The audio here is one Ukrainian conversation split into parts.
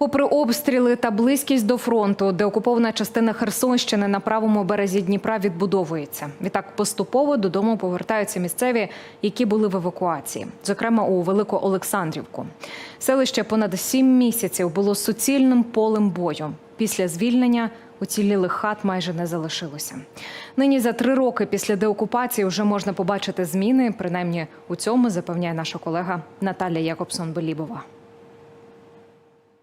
Попри обстріли та близькість до фронту, деокупована частина Херсонщини на правому березі Дніпра відбудовується. Відтак поступово додому повертаються місцеві, які були в евакуації, зокрема у Великоолександрівку. Селище понад сім місяців було суцільним полем бою. Після звільнення уцілілих хат майже не залишилося. Нині за три роки після деокупації вже можна побачити зміни. Принаймні у цьому запевняє наша колега Наталія Якобсон-Белібова.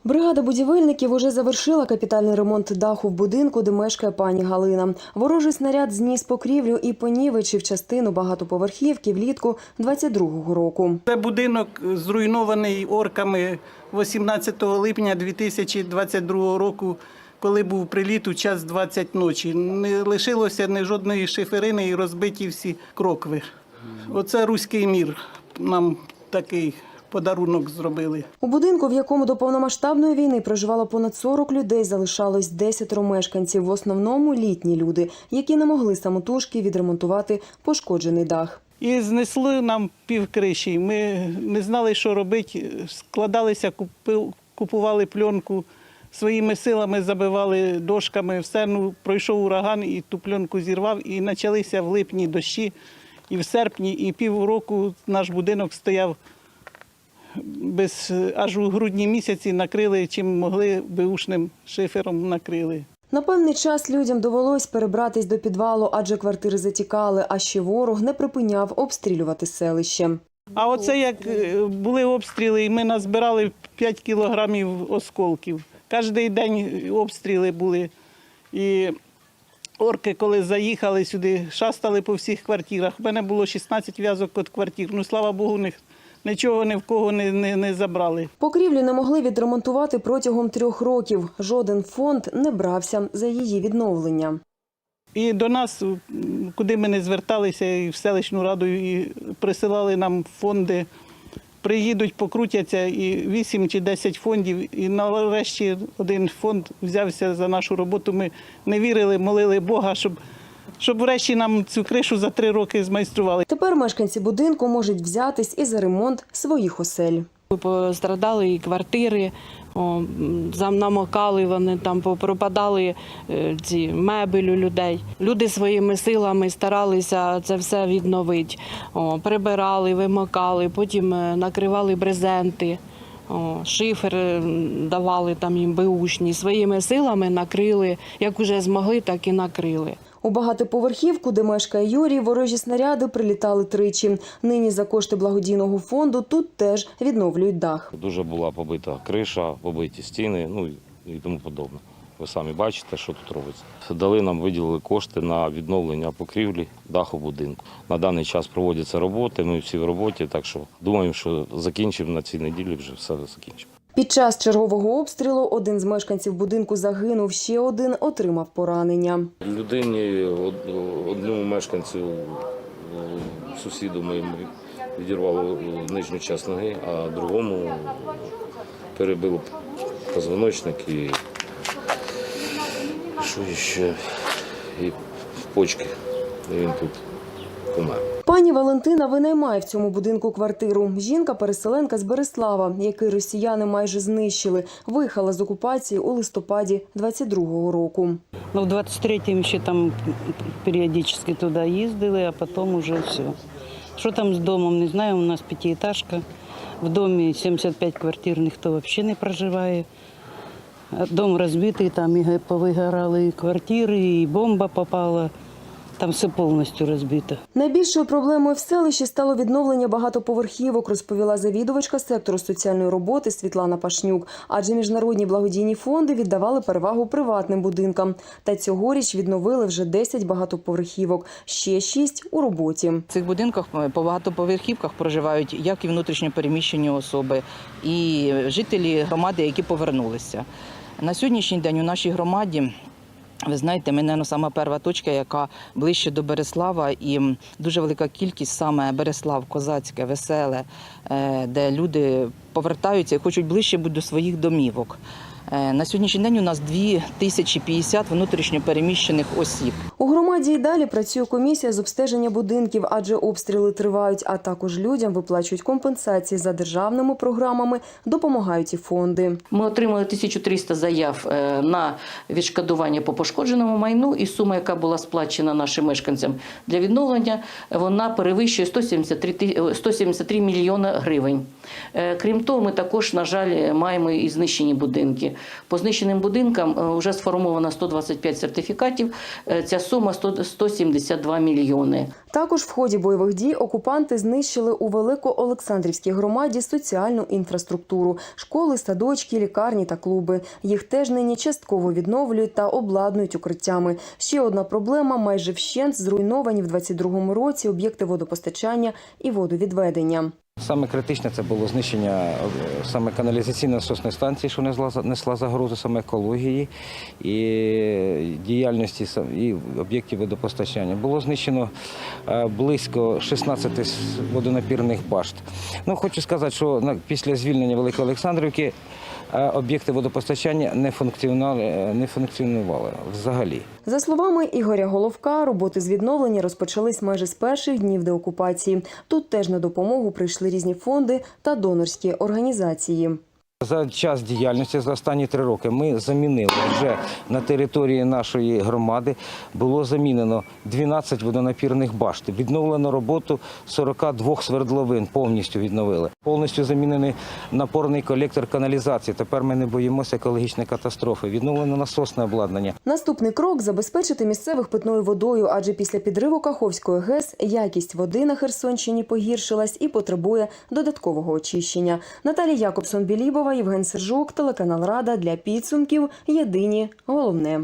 Бригада будівельників уже завершила капітальний ремонт даху в будинку, де мешкає пані Галина. Ворожий снаряд зніс покрівлю і понівечив частину багатоповерхівки влітку 22-го року. Це будинок зруйнований орками 18 липня 2022 року, коли був приліт у час 20 ночі. Не лишилося ні жодної шиферини і розбиті всі крокви. Оце руський мір. Нам такий подарунок зробили. У будинку, в якому до повномасштабної війни проживало понад 40 людей, залишалось 10 мешканців, в основному літні люди, які не могли самотужки відремонтувати пошкоджений дах. І знесли нам пів криші. Ми не знали, що робити. Складалися, купували пленку. Своїми силами забивали дошками. Все ну пройшов ураган і ту пленку зірвав. І почалися в липні дощі, і в серпні, і півроку наш будинок стояв без аж у грудні місяці накрили чим могли беушним шифером накрили. На певний час людям довелось перебратись до підвалу, адже квартири затікали, а ще ворог не припиняв обстрілювати селище. А оце як е, були обстріли, і ми назбирали 5 кілограмів осколків. Кожний день обстріли були. І орки, коли заїхали сюди, шастали по всіх квартирах. У мене було 16 в'язок від квартир. Ну, слава Богу, ні- нічого ні в кого не, не, не забрали. Покрівлю не могли відремонтувати протягом трьох років. Жоден фонд не брався за її відновлення. І до нас, куди ми не зверталися, і в селищну раду, і присилали нам фонди. Приїдуть, покрутяться, і 8 чи 10 фондів. І нарешті один фонд взявся за нашу роботу. Ми не вірили, молили Бога, щоб, щоб врешті нам цю кришу за три роки змайстрували. Тепер мешканці будинку можуть взятись і за ремонт своїх осель. Пострадали і квартири, о, намокали вони там, пропадали е, ці мебель у людей. Люди своїми силами старалися це все відновити. О, прибирали, вимокали, потім е, накривали брезенти. Шифер е, давали там їм беушні. Своїми силами накрили, як уже змогли, так і накрили. У багатоповерхівку, де мешкає Юрій, ворожі снаряди прилітали тричі. Нині за кошти благодійного фонду тут теж відновлюють дах. Дуже була побита криша, побиті стіни, ну і тому подобне. Ви самі бачите, що тут робиться. Дали нам виділили кошти на відновлення покрівлі даху будинку. На даний час проводяться роботи. Ми всі в роботі, так що думаємо, що закінчимо на цій неділі вже все закінчимо. Під час чергового обстрілу один з мешканців будинку загинув, ще один отримав поранення. Людині, одному мешканцю, сусіду моєму відірвало нижню частину ноги, а другому перебило позвоночник і що ще і почки. І він тут помер. Пані Валентина винаймає в цьому будинку квартиру. Жінка-переселенка з Береслава, який росіяни майже знищили, виїхала з окупації у листопаді 22-го року. Ну, в 23-м ще там періодично туди їздили, а потім уже все. Що там з домом, не знаю, у нас п'ятиэтажка. В домі 75 квартир ніхто взагалі не проживає. Дом розбитий, там і повигорали квартири, і бомба попала. Там все повністю розбито. Найбільшою проблемою в селищі стало відновлення багатоповерхівок, розповіла завідувачка сектору соціальної роботи Світлана Пашнюк. Адже міжнародні благодійні фонди віддавали перевагу приватним будинкам. Та цьогоріч відновили вже 10 багатоповерхівок, ще 6 у роботі. В цих будинках е, по багатоповерхівках проживають як і внутрішньо переміщені особи, і жителі громади, які повернулися. На сьогоднішній день у нашій громаді. Ви знаєте, ми, мабуть, сама перша точка, яка ближче до Береслава, і дуже велика кількість саме Береслав, Козацьке, Веселе, е, де люди повертаються і хочуть ближче бути до своїх домівок. Е, На сьогоднішній день у нас 2050 внутрішньо переміщених осіб. У громаді і далі працює комісія з обстеження будинків, адже обстріли тривають, а також людям виплачують компенсації за державними програмами, допомагають і фонди. Ми отримали 1300 заяв е, на відшкодування по пошкодженому майну, і сума, яка була сплачена нашим мешканцям для відновлення, вона перевищує 173, ти- е, 173 мільйони гривень. Крім того, ми також, на жаль, маємо і знищені будинки. По знищеним будинкам вже сформовано 125 сертифікатів. Е, Ця сума 100 172 мільйони. Також в ході бойових дій окупанти знищили у Великоолександрівській громаді соціальну інфраструктуру – школи, садочки, лікарні та клуби. Їх теж нині частково відновлюють та обладнують укриттями. Ще одна проблема – майже вщент зруйновані в 22-му році об'єкти водопостачання і водовідведення. Саме критичне це було знищення е, саме каналізаційно-насосної станції, що несла, загрозу саме екології і діяльності і об'єктів водопостачання. Було знищено е, близько 16 водонапірних башт. Ну, хочу сказати, що після звільнення Великої Олександрівки е, об'єкти водопостачання не функціонували взагалі. За словами Ігоря Головка, роботи з відновлення розпочались майже з перших днів деокупації. Тут теж на допомогу прийшли різні фонди та донорські організації. За час діяльності за останні три роки ми замінили вже на території нашої громади було замінено 12 водонапірних башт. Відновлено роботу 42 свердловин, повністю відновили. Повністю замінений напорний колектор каналізації. Тепер ми не боїмося екологічної катастрофи. Відновлено насосне обладнання. Наступний крок забезпечити місцевих питною водою, адже після підриву Каховської ГЕС якість води на Херсонщині погіршилась і потребує додаткового очищення. Наталія Якобсон Білібова, Євген Сержук, телеканал Рада для підсумків. Єдині головне.